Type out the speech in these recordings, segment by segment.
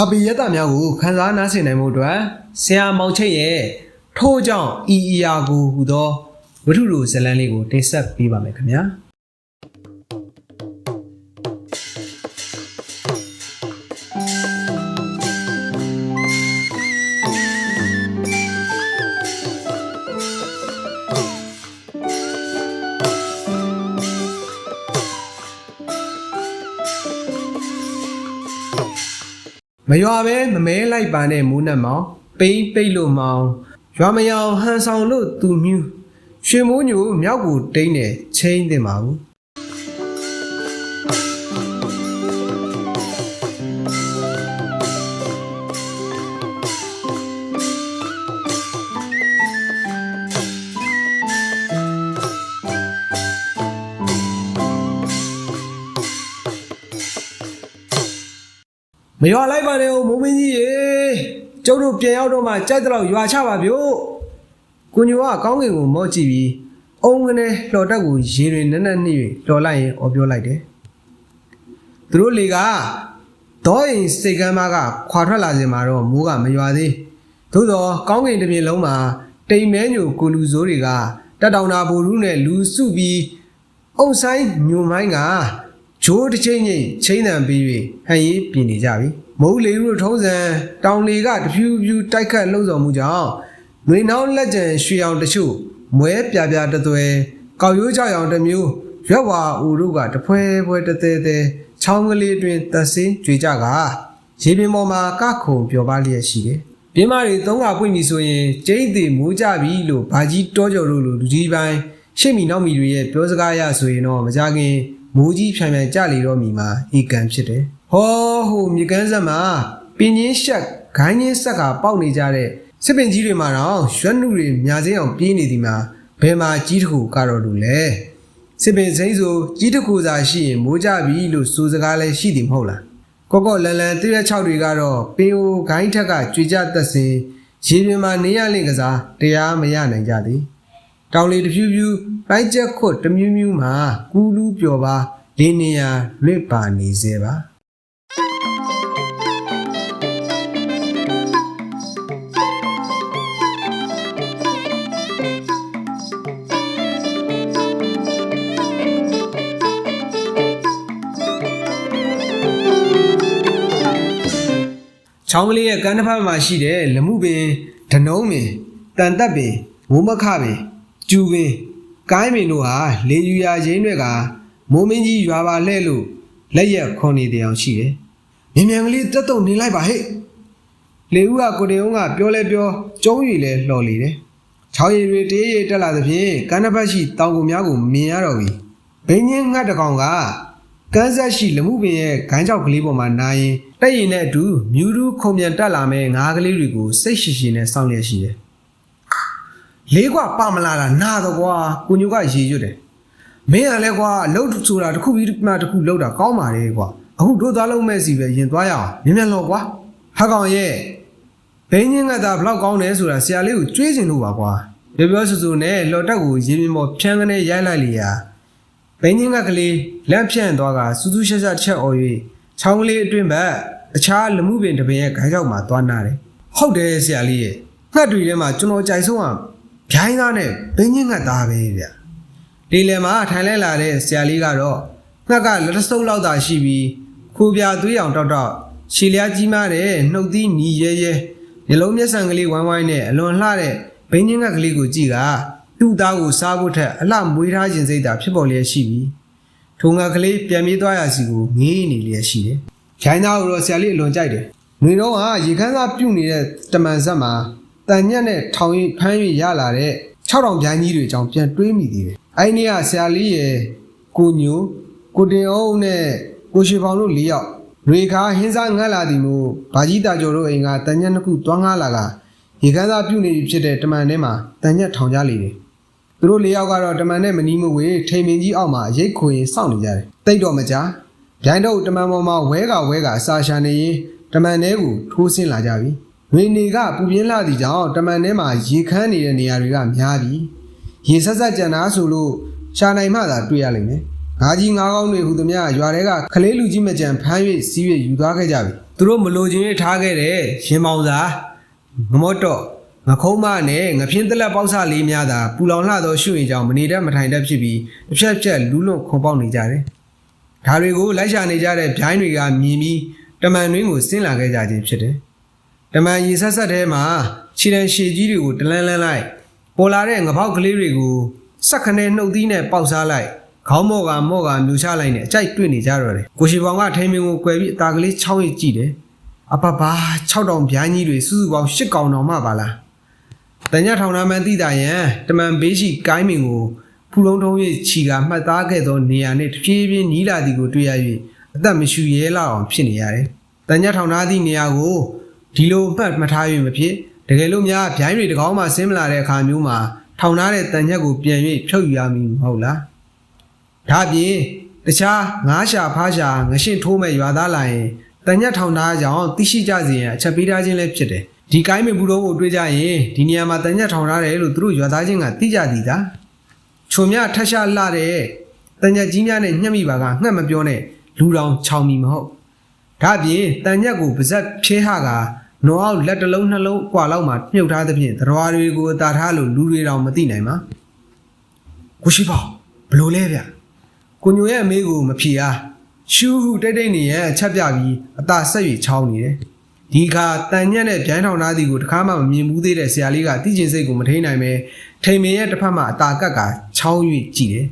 စာပေရတများကိုခန်းစားနားဆင်နိုင်မှုအတွက်ဆရာမောင်ချိတ်ရဲ့ထိုးကြောင့်ဤအရာကိုဟူသောဝတ္ထုလိုဇတ်လန်းလေးကိုတင်ဆက်ပေးပါမယ်ခင်ဗျာ မရွာပဲမမဲလိုက်ပါနဲ့မိုးနှက်မောင်ပိန်းပိတ်လို့မောင်ရွာမယောင်ဟန်ဆောင်လို့သူမြူးရွှေမိုးညိုမြောက်ကိုတိမ့်တယ်ချင်းတင်ပါဘူး မရွာလိုက်ပါနဲ့ဦးမိုးမင်းကြီးရေကျုပ်တို့ပြန်ရောက်တော့မှကြိုက်တော့ရွာချပါဗျို့ကိုညိုကကောင်းကင်ကိုမော့ကြည့်ပြီးအုံကနေလှော်တက်ကိုရေတွေနက်နက်နှိ၍လှော်လိုက်ရင်အော်ပြောလိုက်တယ်သူတို့လေကဒေါ်ရင်စိတ်ကမ်းမကခွာထွက်လာစဉ်မှာတော့မိုးကမရွာသေးသို့တော့ကောင်းကင်တစ်ပြင်လုံးမှာတိမ်မဲညိုကိုလူစိုးတွေကတက်တောင်နာဘူရုနဲ့လူစုပြီးအုံဆိုင်ညုံမိုင်းက ဂျိုးတစ်ချိန်ချင်းချိန်တန်ပြီး၍ဟန်ရေးပြင်နေကြပြီမုတ်လေတို့ထုံးစံတောင်လေကတဖြူဖြူတိုက်ခတ်လှုပ်ဆောင်မှုကြောင့်နှွေနှောင်းလက်ကျန်ရွှေအောင်တချို့မွဲပြပြတသွဲကောက်ရိုးကြောက်ရောင်တစ်မျိုးရွက်ဝါဦးတို့ကတဖွဲဖွဲတသေးသေးချောင်းကလေးတွင်သက်စင်းကြွေကြကရေပြင်ပေါ်မှာကခုံပျော်ပါလျက်ရှိတယ်ပြင်းမတွေသုံးကပွင့်ပြီဆိုရင်ကျိန်းသေးမိုးကြပြီလို့ဘာကြီးတောကြော်တို့လိုလူကြီးပိုင်းရှေ့မီနောက်မီတွေရဲ့ပြောစကားအရဆိုရင်တော့မကြခင် မိုးကြီးဖြံဖြံကြလေတော့မီမှာဧကန်ဖြစ်တယ်။ဟောဟိုမြေကမ်းဆက်မှာပင်ချင်းရှက်ဂိုင်းချင်းဆက်ကပေါက်နေကြတဲ့စစ်ပင်ကြီးတွေမှာတော့ရွှက်နှုတွေများစင်းအောင်ပြေးနေသည်မှာဘယ်မှာကြီးတစ်ခုကတော့လူလဲ။စစ်ပင်စိမ့်ဆိုကြီးတစ်ခုသာရှိရင်မိုးကြပြီလို့ဆိုစကားလည်းရှိသည်မဟုတ်လား။ကော့ကော့လန်လန်တရက်6တွေကတော့ပင်အိုဂိုင်းထက်ကကြွေကြသက်စင်ရေပြင်မှာနေရလင့်ကစားတရားမရနိုင်ကြသည်။ တောင်လေတစ်ဖြူဖြူပိုင်းချက်ခွတ်တစ်မြူးမြူးမှာကူလူးပျော်ပါလေးနေရလွတ်ပါနေစေပါချောင်းကလေးရဲ့ကမ်းတစ်ဖက်မှာရှိတဲ့လမှုပင်ဒနုံးပင်တန်တက်ပင်မိုးမခပင် ကျူပင်ကိုင်းပင်တို့ဟာလေယူရာချင်းတွေကမိုးမင်းကြီးရွာပါလှဲ့လို့လက်ရက်ခွန်နေတယ်အောင်ရှိတယ်။မြင်မြန်ကလေးတက်တုံနေလိုက်ပါဟဲ့။လေဦးကကိုတေုံကပြောလဲပြောကျုံးရည်လဲလှော်လေတယ်။ချောင်းရည်တွေတေးရည်တက်လာသဖြင့်ကမ်းတစ်ဖက်ရှိတောင်ကုန်များကိုမြင်ရတော့ပြီ။ဘိန်းချင်းငှက်တစ်ကောင်ကကန်းဆက်ရှိလမှုပင်ရဲ့ဂိုင်းကြောက်ကလေးပေါ်မှာနာရင်တက်ရင်နဲ့အတူမြူးရူးခုံပြန်တက်လာမဲ့ငါးကလေးတွေကိုစိတ်ရှိရှိနဲ့စောင့်လျက်ရှိတယ်။ လေးကွာပါမလာတာနာတော့ကွာကိုညိုကရေရွတ်တယ်။မင်းကလည်းကွာလှုပ်ဆိုတာတစ်ခုပြီးမှတစ်ခုလှုပ်တာကောင်းပါလေကွာ။အခုတို့သားလုံးမဲ့စီပဲရင်သွားရအောင်မြင်မြန်လောကွာ။ဟာကောင်ရဲ့ဘင်းချင်းကသာဘလောက်ကောင်းတယ်ဆိုတာဆရာလေးကိုကြွေးချင်လို့ပါကွာ။ပြောပြောဆိုဆိုနဲ့လော်တက်ကိုရေမြင်ပေါ်ဖြန်းကနေရိုက်လိုက်လျာဘိန်းချင်းကကလေးလက်ဖြန့်သွားကစူးစူးရှက်ရှက်ချက်အော်၍ချောင်းကလေးအတွင်းဘက်အခြားလမှုပင်တစ်ပင်ရဲ့ခိုင်းကြောက်မှာသွားနာတယ်။ဟုတ်တယ်ဆရာလေးရဲ့ငှက်တွေထဲမှာကျွန်တော်ကြိုက်ဆုံးက ဗျိုင်းသားနဲ့ဘိန်းချင်းငှက်သားပဲဗျ။ဒီလယ်မှာထိုင်လဲလာတဲ့ဆရာလေးကတော့ငှက်ကလက်တဆုပ်လောက်သာရှိပြီးခိုးပြသွေးအောင်တောက်တောက်ခြေလျားကြီးမားတဲ့နှုတ်သီးနီရဲရဲညလုံးမျက်စံကလေးဝိုင်းဝိုင်းနဲ့အလွန်လှတဲ့ဘိန်းချင်းငှက်ကလေးကိုကြည့်ကသူ့သားကိုစားဖို့ထက်အလှမွေးထားခြင်းစိတ်သာဖြစ်ပေါ်လျက်ရှိပြီးထုံငါကလေးပြန်ပြေးသွားရစီကိုငေးနေလျက်ရှိတယ်။ခိုင်းသားကိုတော့ဆရာလေးအလွန်ကြိုက်တယ်။နေတော့ကရေခမ်းသားပြုတ်နေတဲ့တမန်ဆက်မှာ တန်ညက်နဲ့ထောင်ရင်ဖမ်း၍ရလာတဲ့6000ပြိုင်းကြီးတွေအကြောင်းပြန်တွေးမိသေးတယ်။အဲ့ဒီကဆရာလေးရဲ့ကိုညိုကိုတင်အောင်နဲ့ကိုရှိဖောင်တို့၄ယောက်ရေခါဟင်းစားငတ်လာသည်မို့ဘာကြီးတာကျော်တို့အိမ်ကတန်ညက်နှစ်ခုတွန်းငားလာကရေခမ်းသားပြုတ်နေပြီဖြစ်တဲ့တမန်ထဲမှာတန်ညက်ထောင်ကြလေတယ်။သူတို့လေးယောက်ကတော့တမန်နဲ့မနီးမဝေးထိန်မင်းကြီးအောက်မှာရိတ်ခွင်စောင့်နေကြတယ်။တိတ်တော့မကြ။ဗျိုင်းတော့တမန်ပေါ်မှာဝဲကဝဲကအစာရှာနေရင်တမန်ထဲကိုထိုးဆင်းလာကြပြီ။ နှွေနေကပူပြင်းလာသည့်ကြောင့်တမန်ထဲမှာရေခမ်းနေတဲ့နေရာတွေကများပြီ။ရေဆက်ဆက်ကြံတာဆိုလို့ရှာနိုင်မှသာတွေ့ရလိမ့်မယ်။ငါးကြီးငါးကောင်းတွေဟူသည်များရွာထဲကခလေးလူကြီးမကြံဖမ်း၍စီး၍ယူသွားခဲ့ကြပြီ။သူတို့မလိုချင်ရထားခဲ့တဲ့ရင်မောင်စာငမော့တော့ငခုံးမနဲ့ငပြင်းတက်လက်ပေါက်စလေးများသာပူလောင်လှသောရှုရင်ကြောင့်မနေတတ်မထိုင်တတ်ဖြစ်ပြီးတစ်ဖြက်ဖြက်လူးလွန်ခုံပေါက်နေကြတယ်။ဒါတွေကိုလိုက်ရှာနေကြတဲ့ဗျိုင်းတွေကမြင်ပြီးတမန်တွင်းကိုဆင်းလာခဲ့ကြခြင်းဖြစ်တယ်။ တမန်ရီဆက်ဆက်ထဲမှာခြေတံရှည်ကြီးတွေကိုတလန်းလန်းလိုက်ပေါ်လာတဲ့ငပေါက်ကလေးတွေကိုစက်ခနဲနှုတ်သီးနဲ့ပေါက်စားလိုက်ခေါင်းမော့ကမော့ကမြူချလိုက်နဲ့အကြိုက်တွေ့နေကြတော့တယ်။ကိုရှိပောင်ကထိန်မင်းကိုကွယ်ပြီးအตาကလေးချောင်းရစ်ကြည့်တယ်။အပပါ6တောင်ဗျိုင်းကြီးတွေစုစုပေါင်း10ကောင်တော်မှပါလား။တညထောင်နာမှန်တိတာယံတမန်ဘေးရှိကိုင်းမင်ကိုဖူလုံးထုံး၍ခြီကမှတ်သားခဲ့သောနေရာနှင့်တဖြည်းဖြည်းနီးလာသည်ကိုတွေ့ရ၍အသက်မရှူရဲလောက်အောင်ဖြစ်နေရတယ်။တညထောင်နာသည့်နေရာကို ဒီလိုမှတ်မထား၍မဖြစ်တကယ်လို့များဗျိုင်းတွေတကောင်းမှဆင်းမလာတဲ့အခါမျိုးမှာထောင်ထားတဲ့တန်ညက်ကိုပြန်၍ဖြုတ်ယူရမည်မဟုတ်လား။ဒါပြင်တခြားငါးရှာဖားရှာငရှင်းထိုးမဲ့ရွာသားလာရင်တန်ညက်ထောင်ထားကြောင်သိရှိကြစေရန်အချက်ပေးထားခြင်းလည်းဖြစ်တယ်။ဒီကိုင်းမင်ဘူးတော်ကိုတွေ့ကြရင်ဒီနေရာမှာတန်ညက်ထောင်ထားတယ်လို့သူတို့ရွာသားချင်းကသိကြသည်သာ။ချုံမြထက်ရှာလှတဲ့တန်ညက်ကြီးများနဲ့ညှက်မိပါကငှက်မပြောနဲ့လူတော်ချောင်မီမဟုတ်။ဒါပြင်တန်ညက်ကိုပါဇက်ဖြဲဟက နော်အောက်လက်တစ်လုံးနှလုံးကွာလောက်မှမြုပ်ထားသဖြင့်သရွာတွေကိုအတာထားလို့လူတွေတောင်မသိနိုင်ပါကိုရှိပေါ့ဘလို့လဲဗျကိုညိုရဲ့အမေကိုမဖြေအားရှူးဟုတိတ်တိတ်နေရန်ချက်ပြပြီးအတာဆက်၍ချောင်းနေတယ်ဒီခါတန်ညက်နဲ့ဗျိုင်းထောင်သားသည်ကိုတခါမှမမြင်ဘူးသေးတဲ့ဆရာလေးကတိကျင်စိတ်ကိုမထိန်နိုင်ပဲထိန်မင်းရဲ့တစ်ဖက်မှာအတာကက်ကချောင်း၍ကြည့်တယ်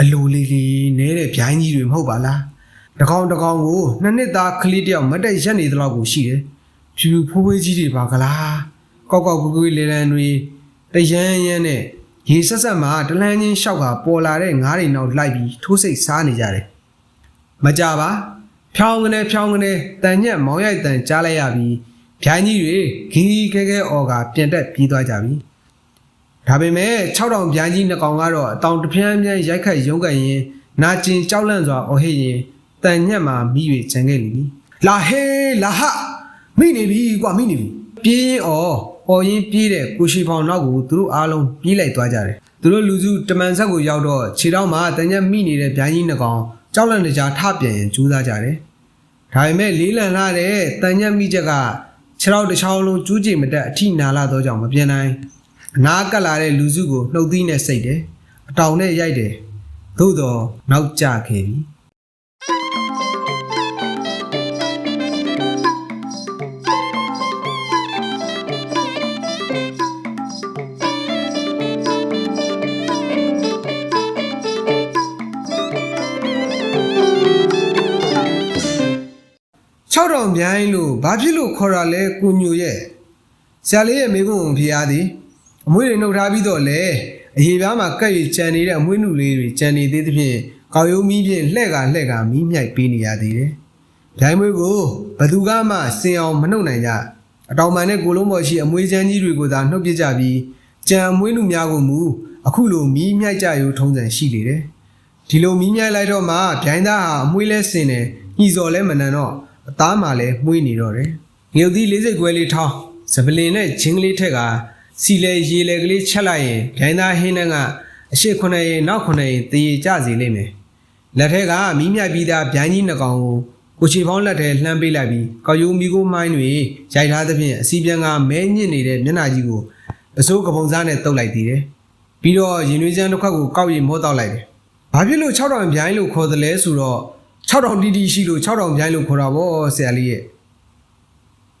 အလိုလေးလေးနဲတဲ့ဗျိုင်းကြီးတွေမဟုတ်ပါလားတကောင်တကောင်ကိုနှစ်နှစ်သားကလေးတယောက်မတ်တက်ရက်နေသလောက်ကိုရှိတယ် ဖြူဖြူဖိုးဖွေးကြီးတွေပါကလားကောက်ကောက်ကွေးကွေးလေလန်တွေတရမ်းရမ်းနဲ့ရေဆက်ဆက်မှာတလန်းချင်းရှောက်ကပေါ်လာတဲ့ငားတွေနောက်လိုက်ပြီးထိုးစိတ်စားနေကြတယ်မကြပါဖြောင်းကနေဖြောင်းကနေတန်ညက်မောင်ရိုက်တန်ကြားလိုက်ရပြီးဗျိုင်းကြီးတွေဂီးခဲခဲအော်ကပြန်တက်ပြေးသွားကြပြီဒါပေမဲ့6တောင်ဗျိုင်းကြီးနှစ်ကောင်ကတော့အတောင်တစ်ပြန်းပြန်းရိုက်ခတ်ရုန်းကန်ရင်နာကျင်ကြောက်လန့်စွာအော်ဟစ်ရင်တန်ညက်မှာမိ၍ကျန်ခဲ့လိမ့်မည်လာဟေးလာဟ မိနေပြီကွာမိနေပြီပြေးရင်အော်အော်ရင်ပြေးတဲ့ကိုရှိဖောင်နောက်ကိုသူတို့အားလုံးပြေးလိုက်သွားကြတယ်သူတို့လူစုတမန်ဆက်ကိုရောက်တော့ခြေထောက်မှာတညက်မိနေတဲ့ဗျိုင်းကြီးနှစ်ကောင်ကြောက်လန့်တကြားထပြန်ရင်ကြိုးစားကြတယ်ဒါပေမဲ့လေးလံလာတဲ့တညက်မိချက်ကခြေထောက်တစ်ချောင်းလုံးကျူးကြည်မတက်အထိနာလာတော့ကြောင့်မပြန်နိုင်အနာကပ်လာတဲ့လူစုကိုနှုတ်သီးနဲ့စိတ်တယ်အတောင်နဲ့ရိုက်တယ်သို့တော့နောက်ကျခဲ့ပြီ 6တောင်မြိုင်းလို့ဘာဖြစ်လို့ခေါ်တာလဲကိုညိုရဲ့ဆရာလေးရဲ့မိကုံဖျားသည်အမွှေးတွေနှုတ်ထားပြီးတော့လေအရေပြားမှာကပ်ရကြံနေတဲ့အမွှေးနုလေးတွေကြံနေသေးသဖြင့်ကောက်ရုံမီးဖြင့်လှဲ့ကလှဲ့ကမီးမြိုက်ပေးနေရသေးတယ်။ဒိုင်းမွေးကိုဘသူကမှစင်အောင်မနှုတ်နိုင်ကြအတောင်ပန်နဲ့ကိုလုံးပေါ်ရှိအမွှေးချမ်းကြီးတွေကိုသာနှုတ်ပစ်ကြပြီးကြံအမွှေးနုများကိုမူအခုလိုမီးမြိုက်ကြရိုးထုံးစံရှိလေတယ်။ဒီလိုမီးမြိုက်လိုက်တော့မှဗျိုင်းသားဟာအမွှေးလဲစင်တယ်ညှီစော်လဲမနန်တော့ အသားမှလည်းမှုေးနေတော့တယ်။ငရုတ်သီးလေးစိတ်ခွဲလေးထောင်းစပလင်နဲ့ဂျင်းကလေးထက်ကစီလေရေလေကလေးချက်လိုက်ရင်ဂိုင်းသားဟင်းနှန်းကအရှိခုနှစ်ရင်နောက်ခုနှစ်ရင်တည်ကြစီလိမ့်မယ်။လက်ထက်ကမီးမြတ်ပြီးသားဗျိုင်းကြီးနှကောင်ကိုကိုချီဖောင်းလက်ထဲလှမ်းပေးလိုက်ပြီးကောက်ယုံမီကိုမိုင်းတွေရိုက်ထားသဖြင့်အစီပြန်ကမဲညစ်နေတဲ့မျက်နှာကြီးကိုပစိုးကပုံစားနဲ့တုပ်လိုက်သေးတယ်။ပြီးတော့ရင်နွေးချမ်းတစ်ခွက်ကိုကောက်ရီမိုးတောက်လိုက်တယ်။ဘာဖြစ်လို့6တောင်ဗျိုင်းလို့ခေါ်တယ်လဲဆိုတော့ 6တောင်တီတီရှိလို့6တောင်ဗျိုင်းလို့ခေါ်တာဗောဆရာလေးရဲ့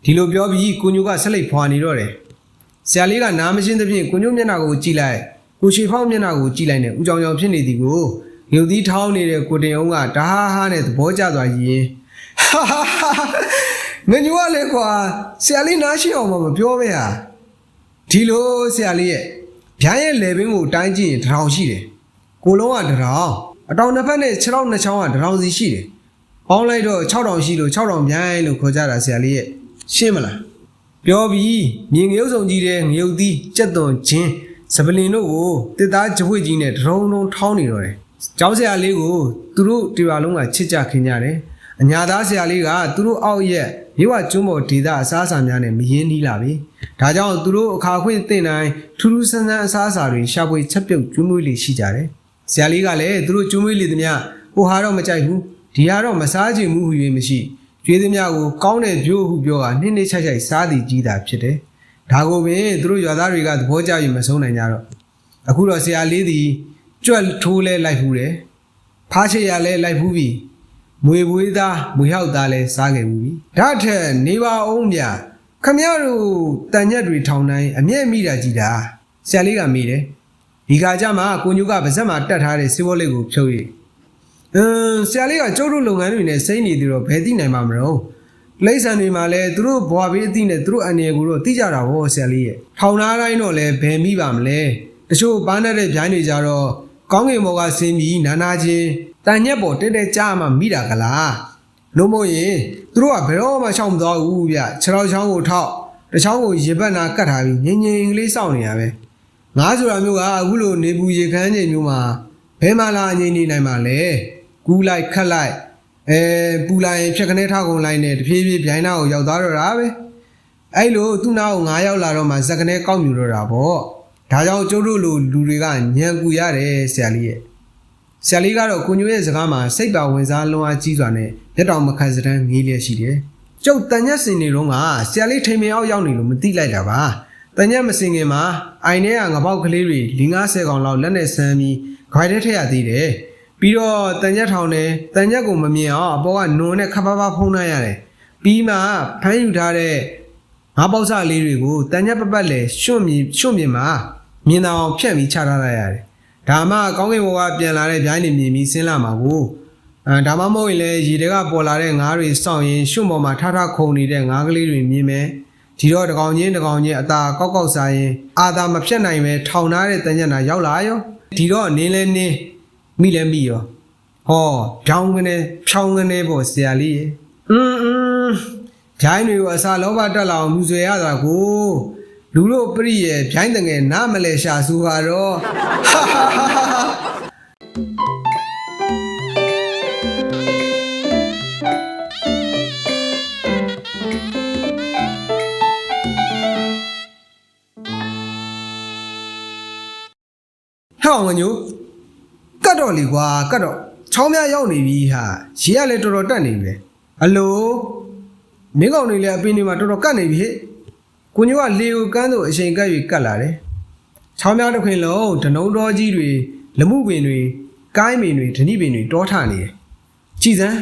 ဒီလိုပြောပြီးကိုညိုကဆက်လက်ဖွာနေတော့တယ်ဆရာလေးကနားမရှင်းသဖြင့်ကိုညိုမျက်နှာကိုကြည့်လိုက်ကိုရှိဖောင်းမျက်နှာကိုကြည့်လိုက်နဲ့ဦးကြောင်ကြောင်ဖြစ်နေသည်ကိုငုတ်သီးထောင်းနေတဲ့ကိုတင်အောင်ကဒါဟာဟာနဲ့သဘောကျသွားရင်ဟာဟာဟာငညိုကလည်းကွာဆရာလေးနားရှိအောင်မပြောပဲဟာဒီလိုဆရာလေးရဲ့ဗျားရဲ့လေဘင်းကိုတိုင်းကြည့်ရင်တစ်ထောင်ရှိတယ်ကိုလုံးကတစ်ထောင် အတောင်တစ်ဖက်နဲ့6ထောင်2ချောင်းကတစ်ထောင်စီရှိတယ်ပေါင်းလိုက်တော့6ထောင်ရှိလို့6ထောင်မြိုင်းလို့ခေါ်ကြတာဆရာလေးရဲ့ရှင်းမလားပြောပြီးမြင်ငရုပ်ဆောင်ကြီးတဲ့ငရုပ်သီးကြက်သွန်ချင်းစပလင်တို့ကိုတစ်သားကြွေကြီးနဲ့ဒရုံဒုံထောင်းနေတော့တယ်။ကျောင်းဆရာလေးကိုသူတို့ဒီပါလုံးကချစ်ကြခင်ကြတယ်။အညာသားဆရာလေးကသူတို့အောက်ရက်မြေဝကျွန်းပေါ်ဒေသအစားအစာများနဲ့မရင်းနှီးလာပြီ။ဒါကြောင့်သူတို့အခါခွင့်တင်တိုင်းထူးထူးဆန်းဆန်းအစားအစာတွေရှာဖွေချက်ပြုတ်ကျွေးမွေးလေးရှိကြတယ်။ ဆရာလေးကလည်းသူတို့ကျွေးမွေးလေးသမျှဟိုဟာတော့မကြိုက်ဘူး။ဒီဟာတော့မစားချင်ဘူးဟူ၍မရှိကျွေးသမျှကိုကောင်းတဲ့ပြို့ဟုပြောတာနှင်းနှင်းချိုက်ချိုက်စားသည်ကြီးတာဖြစ်တယ်ဒါကိုပင်သူတို့ရွာသားတွေကသဘောကျပြီးမဆုံးနိုင်ကြတော့အခုတော့ဆရာလေးသည်ကြွက်ထိုးလဲလိုက်ဖူးတယ်ဖားချေရလဲလိုက်ဖူးပြီးမွေပွေးသားမွေဟောက်သားလဲစားခဲ့ဘူးပြီဒါထက်နေပါအောင်ဗျာခမရတို့တန်ညက်တွေထောင်တိုင်းအမျက်မိတာကြီးတာဆရာလေးကမိတယ် ဒီကကြမှာကိုညိုကဗဇက်မှာတက်ထားတဲ့စီးပွားလေးကိုဖြုတ်ရည်အင်းဆရာလေးကကျုပ်တို့လုပ်ငန်းတွေနဲ့စိမ့်နေသေးတော့ဘယ်သိနိုင်မှာမလို့လိမ့်ဆန်တွေမှာလည်းသူတို့ဘွားဘေးအသိနဲ့သူတို့အနေကိုတော့သိကြတာဗောဆရာလေးရဲ့ထောင်သားတိုင်းတော့လည်းဘယ်မိပါမလဲတချို့ပန်းတဲ့ဗျိုင်းတွေကြတော့ကောင်းကင်ဘော်ကဆင်းပြီးနာနာချင်းတန်ညက်ပေါ်တက်တက်ကြားမှမိတာကလားလို့မို့ရင်သူတို့ကဘယ်တော့မှရှောင်မသွားဘူးဗျခြေထောက်ချောင်းကိုထောက်တစ်ချောင်းကိုရေဘက်နာကတ်ထားပြီးငြိမ်ငြိမ်ကလေးစောင့်နေရပဲ ငါးဆိုတာမျိုးကအခုလိုနေပူရေခမ်းချိန်မျိုးမှာဘယ်မှလာငြိမ်နေနိုင်မှာလဲကူးလိုက်ခတ်လိုက်အဲပူလိုက်ရင်ဖြက်ခနဲထောက်ကုန်လိုက်နဲ့တဖြည်းဖြည်းဗျိုင်းနာကိုရောက်သွားတော့တာပဲအဲ့လိုသူ့နာကိုငါရောက်လာတော့မှဇက်ခနဲကောက်မြူတော့တာပေါ့ဒါကြောင့်ကျုပ်တို့လိုလူတွေကညံကူရတယ်ဆရာလေးရဲ့ဆရာလေးကတော့ကိုညိုရဲ့စကားမှာစိတ်ပါဝင်စားလွန်အားကြီးစွာနဲ့လက်တော်မခံစတမ်းငေးလျက်ရှိတယ်ကျုပ်တန်ညက်စင်နေတော့ကဆရာလေးထိန်မင်အောင်ရောက်နေလို့မသိလိုက်တာပါ တန်ညက်မစင်ခင်မှာအိုင်ထဲကငပေါက်ကလေးတွေ၄50ကောင်လောက်လက်နဲ့ဆမ်းပြီးခွိုင်ထဲထည့်ရသေးတယ်ပြီးတော့တန်ရက်ထောင်တယ်တန်ရက်ကိုမမြင်အောင်အပေါ်ကနုံနဲ့ခပ်ပါးပါးဖုံးနှံ့ရတယ်ပြီးမှဖမ်းယူထားတဲ့ငါးပေါက်စလေးတွေကိုတန်ရက်ပပတ်လေရွှွန့်မြင်ရွှွန့်မြင်မှာမြင်အောင်ဖြတ်ပြီးချထားလိုက်ရတယ်ဒါမှကောင်းကင်ဘဝကပြန်လာတဲ့ဗျိုင်းနေမြင်ပြီးဆင်းလာမှာကိုအဲဒါမှမဟုတ်ရင်လည်းရေတွေကပေါ်လာတဲ့ငါးတွေစောင့်ရင်ရွှွန့်ပေါ်မှာထထခုန်နေတဲ့ငါးကလေးတွေမြင်မယ် ဒီတော့တကောင်ချင်းတကောင်ချင်းအသာကောက်ကောက်စားရင်အာသာမဖြတ်နိုင်ပဲထောင်ထားတဲ့တန်ညက်နာရောက်လာရောဒီတော့နင်းလဲနင်းမိလဲမိရောဟောဖြောင်းကနေဖြောင်းကနေပေါ့ဆရာလေးအင်းအင်းဂျိုင်းတွေကိုအစာလောဘတက်လာအောင်မြူဆွေရတာကိုလူတို့ပြည့်ရဲ့ဂျိုင်းတငယ်နားမလဲရှာဆူပါတော့ဟာဟာဟာ ဟာဟဲ့အောင်ငညိုကတ်တော့လေကွာကတ်တော့ချောင်းများရောက်နေပြီဟာရေကလည်းတော်တော်တက်နေပြီအလိုမင်းကောင်တွေလည်းအပင်းတွေမှာတော်တော်ကတ်နေပြီဟဲ့ကိုညိုကလေကိုကန်းတို့အချိန်ကပ်၍ကတ်လာတယ်ချောင်းများတစ်ခွင်လုံးဒနုံတော်ကြီးတွေလမှုပင်တွေကိုင်းပင်တွေဓဏိပင်တွေတောထနေတယ်ကြည်စမ်း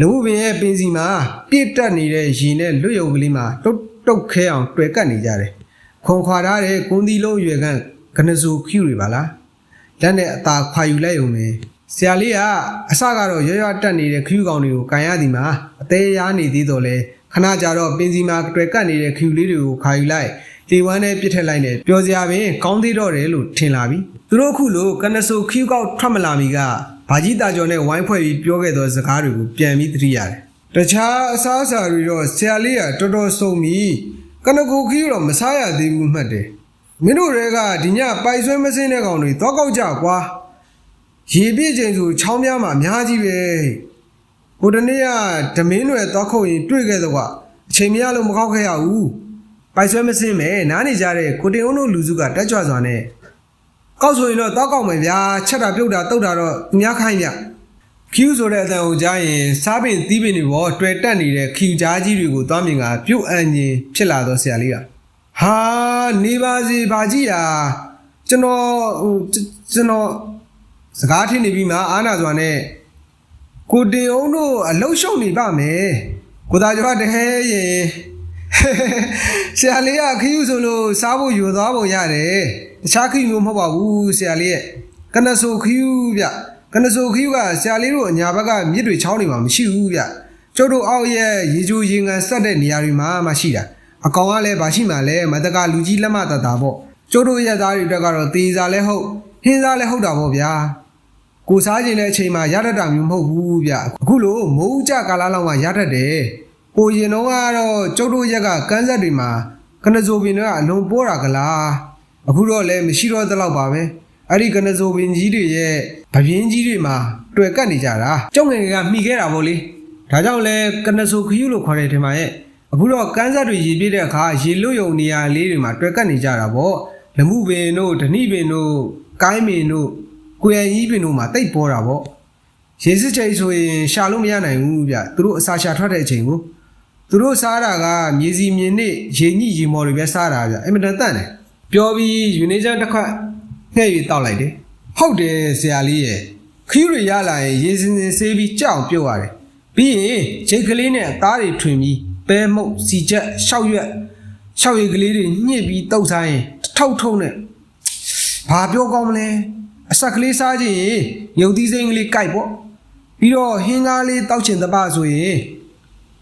လမှုပင်ရဲ့ပင်စီမှာပြည့်တက်နေတဲ့ရေနဲ့လွတ်ယုံကလေးမှာတုတ်တုတ်ခဲအောင်တွေ့ကတ်နေကြတယ်ခွန်ခွာထားတဲ့ကွန်ဒီလုံးရွယ်ကန့်ကနစုခ ्यू တွေပါလား လက်နဲ့အသာခွာယူလိုက်ုံပဲဆရာလေးကအစကတော့ရွရွတက်နေတဲ့ခ ्यू ကောင်တွေကိုကန်ရသည်မှာအသေးရားနေသေးတော့လဲခဏကြာတော့ပင်စီမှာတွေ့ကတ်နေတဲ့ Q လေးတွေကိုခါယူလိုက်လေဝမ်းနဲ့ပြစ်ထက်လိုက်နဲ့ပျော်စရာပင်ကောင်းသေးတော့တယ်လို့ထင်လာပြီသူတို့ခုလိုကနဆို Q ကောက်ထွက်မလာမီကဘာကြီးတာကျော်နဲ့ဝိုင်းဖွဲ့ပြီးပြောခဲ့သောစကားတွေကိုပြန်ပြီးသတိရတယ်တခြားအစားအစာတွေတော့ဆရာလေးကတော်တော်စုံပြီကနကို Q တော့မစားရသေးဘူးမှတ်တယ် မင်းတို့တွေကဒီညပိုက်ဆွဲမစင်းတဲ့ကောင်တွေတော့ကောက်ကြကွာရေပြည့်ချိန်ဆိုချောင်းများမှာအများကြီးပဲဟိုတနေ့ကဓမင်းတွေတော့ခုတ်ရင်တွေ့ခဲ့တော့ကအချိန်မရလို့မကောက်ခဲ့ရဘူးပိုက်ဆွဲမစင်းမယ်နားနေကြတဲ့ကိုတင်အောင်တို့လူစုကတက်ကြွစွာနဲ့ကောက်ဆိုရင်တော့တော့ကောက်မယ်ဗျာချက်တာပြုတ်တာတုတ်တာတော့သူများခိုင်းဗျခ ्यू ဆိုတဲ့အတန်ကိုကြားရင်စားပင်သီးပင်တွေပေါ်တွေ့တက်နေတဲ့ခ ्यू ကြားကြီးတွေကိုသွားမြင်ကပြုတ်အန်ရင်ဖြစ်လာတော့ဆရာလေးကဟာ နေပါစီဘာကြီးอ่ะကျွန်တော်ဟိုကျွန်ကျွန်တော်စကားထင်နေပြီမှာအာနာစွာနဲ့ကိုတင်အောင်တို့အလုရှုံနေပါမယ်ကိုသားကျော်ကတဟဲရင်ဆရာလေးကခရီးဆိုလို့စားဖို့ယူသွားပုံရတယ်တခြားခရီးမျိုးမဟုတ်ပါဘူးဆရာလေးရဲ့ကနဆိုခရီးဗျကနဆိုခရီးကဆရာလေးတို့အညာဘက်ကမြစ်တွေချောင်းနေမှာမရှိဘူးဗျကျုပ်တို့အောက်ရဲ့ရေချိုရေငန်ဆက်တဲ့နေရာတွေမှာမှရှိတာ အကောင်ကလည်းဘာရှိမှလဲမတကလူကြီးလက်မတတာပေါ့ကျိုးတို့ရက်သားတွေအတွက်ကတော့တေးစားလဲဟုတ်ဟင်းစားလဲဟုတ်တာပေါ့ဗျာကိုစားခြင်းတဲ့အချိန်မှာရတတ်တာမျိုးမဟုတ်ဘူးဗျအခုလိုမိုးကြကာလလောက်မှရတတ်တယ်ကိုရင်တော့ကတော့ကျုပ်တို့ရက်ကကန်းဆက်တွေမှာကနဇိုပင်တွေကအလွန်ပိုးတာကလားအခုတော့လည်းမရှိတော့တဲ့လောက်ပါပဲအဲ့ဒီကနဇိုပင်ကြီးတွေရဲ့ဗပြင်းကြီးတွေမှာတွေ့ကတ်နေကြတာကျုံငယ်ကမိခဲ့တာပေါ့လေဒါကြောင့်လဲကနဇိုခယူလို့ခေါ်တယ်ထင်ပါရဲ့ အခုတော့ကန်းဆက်တွေရေပြည့်တဲ့အခါရေလွတ်ယုံနေရာလေးတွေမှာတွေ့ကပ်နေကြတာပေါ့လမှုပင်တို့ဓဏိပင်တို့ကိုင်းပင်တို့ကိုရန်ကြီးပင်တို့မှာတိတ်ပေါ်တာပေါ့ရေစစ်ချိန်ဆိုရင်ရှာလို့မရနိုင်ဘူးဗျသူတို့အစာရှာထွက်တဲ့အချိန်ကိုသူတို့စားတာကမြေစီမြင်နဲ့ရေညှိရေမော်တွေပဲစားတာဗျအဲ့မတန်တန်တယ်ပြောပြီးယူနေချမ်းတစ်ခွက်ငှဲ့ပြီးတောက်လိုက်တယ်ဟုတ်တယ်ဆရာလေးရဲ့ခီးတွေရလာရင်ရေစင်စင်ဆေးပြီးကြောက်ပြုတ်ရတယ်ပြီးရင်ချိန်ကလေးနဲ့အသားတွေထွင်ပြီး ပဲမှုတ်စီချက်ရှောက်ရွက်ရှောက်ရည်ကလေးတွေညှစ်ပြီးတုပ်ဆိုင်ရင်ထောက်ထုံးနဲ့ဘာပြောကောင်းမလဲအဆက်ကလေးစားခြင်းရင်ရုပ်သီးစိမ်းကလေးကြိုက်ပေါ့ပြီးတော့ဟင်းကားလေးတောက်ချင်တပဆိုရင်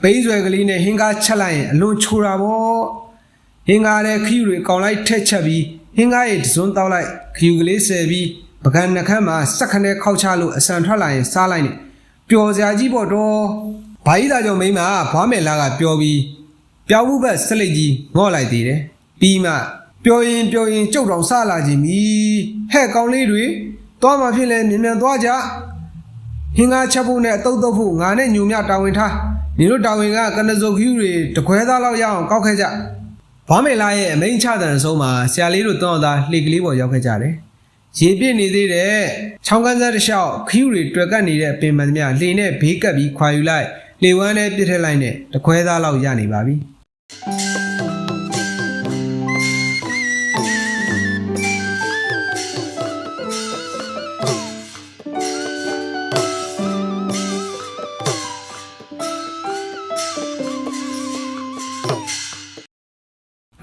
ဘိန်းဆွဲကလေးနဲ့ဟင်းကားချက်လိုက်ရင်အလွန်ချိုတာပေါ့ဟင်းကားတဲ့ခီးတွေကောင်းလိုက်ထက်ချက်ပြီးဟင်းကားရဲ့တစွန်းတောက်လိုက်ခီးကလေးဆယ်ပြီးပကံနှခမ်းမှာစက်ခနဲ့ခောက်ချလို့အဆန်ထွက်လာရင်စားလိုက်နေပျော်စရာကြီးပေါ့တော့ ဘာကြီးသားကြောင့်မိန်းမဘွားမယ်လားကပျော်ပြီးပြောင်းမှုဘက်ဆက်လက်ကြီးငေါ့လိုက်သေးတယ်ပြီးမှပျော်ရင်ပျော်ရင်ကြုတ်တောင်ဆလာခြင်းမီဟဲ့ကောင်းလေးတွေသွားမှဖြစ်လဲမြင်မြန်သွားကြဟင်းကားချက်ဖို့နဲ့အတုပ်တုပ်ဖို့ငါနဲ့ညုံမြတာဝန်ထားညီတို့တာဝန်ကကနဇုတ်ခူးတွေတခွဲသားလောက်ရအောင်ကောက်ခဲ့ကြဘာမေလာရဲ့အမိန်ချတဲ့အဆုံးမှာဆရာလေးတို့တောင်းသားလှေကလေးပေါ်ရောက်ခဲ့ကြတယ်ရေပြည့်နေသေးတဲ့ချောင်းကန်းစားတစ်လျှောက်ခီးတွေတွေ့ကပ်နေတဲ့ပင်ပန်းသမျှလှေနဲ့ဘေးကပ်ပြီးခွာယူလိုက် လေဝမ်းနဲ့ပြစ်ထက်လိုက်နဲ့တခွဲသားလောက်ရနေပါပြီ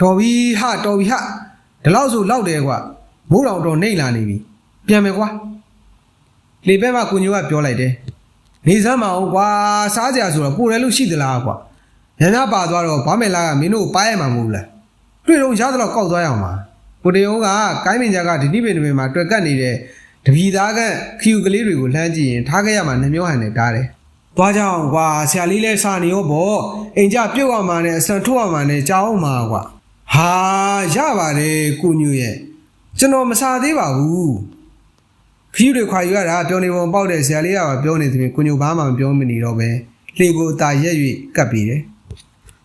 တော်ပြီဟာတော်ပြီဟာဒီလောက်ဆိုလောက်တယ်ကွာမိုးတောင်တော်နှိမ့်လာနေပြီပြန်မယ်ကွာလေဘက်မှာကိုညိုကပြောလိုက်တယ် နေစမ်းမအောင်ကွာစားကြဆိုတော့ပိုတယ်လို့ရှိသလားကွာညညပါသွားတော့ဘာမယ်လားကမင်းတို့ကိုပါရမှာမဟုတ်လားတွေ့တော့ရသလောက်ကောက်သွားရအောင်ပါကိုတေုံကကိုင်းမင်ကြာကဒီနေ့ပင်ဒီပင်မှာတွေ့ကတ်နေတဲ့တပီသားကခီယူကလေးတွေကိုလှမ်းကြည့်ရင်ထားခဲ့ရမှာနှမျိုးဟန်နဲ့တားတယ်သွားကြအောင်ကွာဆရာလေးလဲစာနေရောပေါ့အိမ်ကြပြုတ်ရမှာနဲ့အစံထုတ်ရမှာနဲ့ကြောင်းအောင်ပါကွာဟာရပါတယ်ကိုညိုရဲ့ကျွန်တော်မစားသေးပါဘူး ခီးတွေခွာယူရတာပြောနေပုံပေါက်တဲ့ဆရာလေးကပါပြောနေသည်ဖြင့်ကိုညိုဘာမှမပြောမနေတော့ပဲလှေကိုအသာရက်၍ကပ်ပြီးတယ်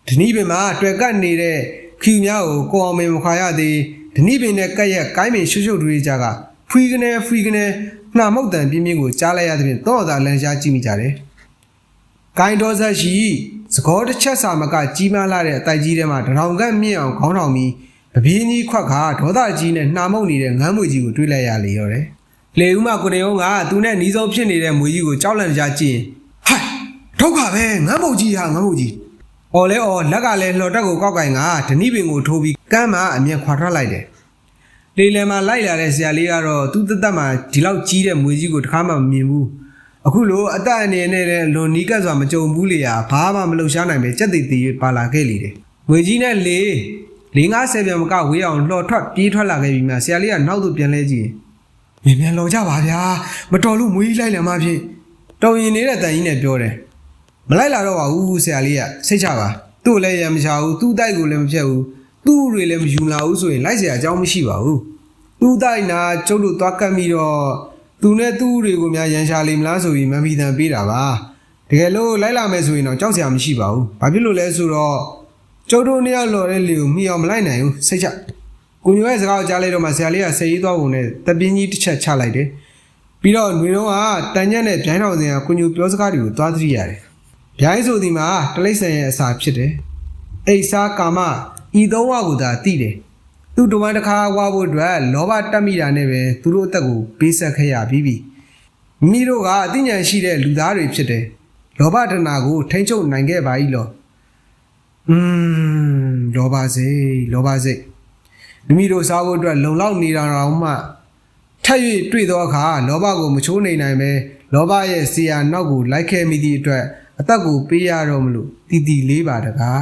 ဒီနည်းပင်မှာတွေ့ကပ်နေတဲ့ခီးများကိုကိုအောင်မင်မခွာရသေးဒီနည်းပင်နဲ့ကပ်ရက်ကိုင်းပင်ရှုပ်ရှုပ်တွေးကြကဖွီကနေဖွီကနေနှာမုတ်တန်ပြင်းပြင်းကိုကြားလိုက်ရသည်ဖြင့်တော့သာလန်ရှားကြည့်မိကြတယ်ကိုင်းတော်ဆက်ရှိသကောတစ်ချက်စာမကကြီးမားလာတဲ့အတိုက်ကြီးထဲမှာတထောင်ကန့်မြင့်အောင်ခေါင်းထောင်ပြီးပပင်းကြီးခွက်ခါဒေါသကြီးနဲ့နှာမုတ်နေတဲ့ငန်းမွေကြီးကိုတွေးလိုက်ရလေရောတယ်။ လေဦးမကိုနေအောင်ကသူနဲ့နီးဆုံးဖြစ်နေတဲ့မွေကြီးကိုကြောက်လန့်ကြကြည့်ရင်ဟိုက်ဒုက္ခပဲငန်းမုတ်ကြီးဟာငန်းမုတ်ကြီး။အော်လဲအော်လက်ကလည်းလှော်တက်ကိုကောက်ကင်ကဓနိပင်ကိုထိုးပြီးကမ်းမှာအမြင်ခွာထွက်လိုက်တယ်။လေလယ်မှာလိုက်လာတဲ့ဆရာလေးကတော့သူ့တသက်မှာဒီလောက်ကြီးတဲ့မွေကြီးကိုတစ်ခါမှမမြင်ဘူးအခုလိုအသက်အနေနဲ့လည်းလွန်နီးကပ်စွာမကြုံဘူးလေဟာဘာမှမလှုပ်ရှားနိုင်ပဲစက်တည်တည်ပါလာခဲ့လေတယ်မွေကြီးနဲ့လေ၄50ပြန်မကဝေးအောင်လှော်ထွက်ပြေးထွက်လာခဲ့ပြီးမှဆရာလေးကနောက်သို့ပြန်လဲကြည့် ရင်မြန်မြန်လော်ကြပါဗျာမတော်လို့မွေကြီးလိုက်လံမှဖြစ်တော်ရင်နေတဲ့တန်ကြီးနဲ့ပြောတယ်မလိုက်လာတော့ပါဘူးဆရာလေးကစိတ်ချပါသူ့ကိုလည်းရံမချဘူးသူ့တိုက်ကိုလည်းမဖြတ်ဘူးသူ့တွေလည်းမယူလာဘူးဆိုရင်လိုက်เสียအကြောင်းမရှိပါဘူးသူ့တိုက်နာကျုပ်တို့သွားကတ်ပြီးတော့သူနဲ့သူ့တွေကိုများရန်ရှာလိမ့်မလားဆိုပြီးမမီတန်ပေးတာပါတကယ်လို့လိုက်လာမယ်ဆိုရင်တော့ကြောက်စရာမရှိပါဘူးဘာဖြစ်လို့လဲဆိုတော့ကျုပ်တို့နှစ်ယောက်လော်တဲ့လေကိုမိအောင်မလိုက်နိုင်ဘူးစိတ်ချ ကိုညိုရဲ့စကားကိုကြားလိုက်တော့မှဆရာလေးကဆေးရေးသွားပုံနဲ့တပင်းကြီးတစ်ချက်ချလိုက်တယ်ပြီးတော့ຫນွေတော့ကတန်ညက်နဲ့ဗျိုင်းတော်စင်ကကိုညိုပြောစကားတွေကိုသွားသတိရတယ် ဗျိုင်းဆိုဒီမှာတလိษံရဲ့အစာဖြစ်တယ်။အိစားကာမဤသုံးဝကိုသာတိတယ်။သူ့တဝမ်းတစ်ခါဝါဖို့အတွက်လောဘတက်မိတာနဲ့ပဲသူတို့အသက်ကိုပေးဆက်ခဲ့ရပြီးပြီ။မိမိတို့ကအသိဉာဏ်ရှိတဲ့လူသားတွေဖြစ်တယ်။လောဘတဏကိုထိမ့်ချုပ်နိုင်ခဲ့ပါ၏လော။อืมလောဘစိတ်လောဘစိတ် မိမိတို့စားဖို့အတွက်လုံလောက်နေတာတော့မှထပ်၍တွေ့သောအခါလောဘကိုမချိုးနိုင်နိုင်ပဲလောဘရဲ့ဆီယာနောက်ကိုလိုက်ခဲ့မိသည့်အတွက်အသက်ကိုပေးရတော့မလို့တီတီလေးပါတကား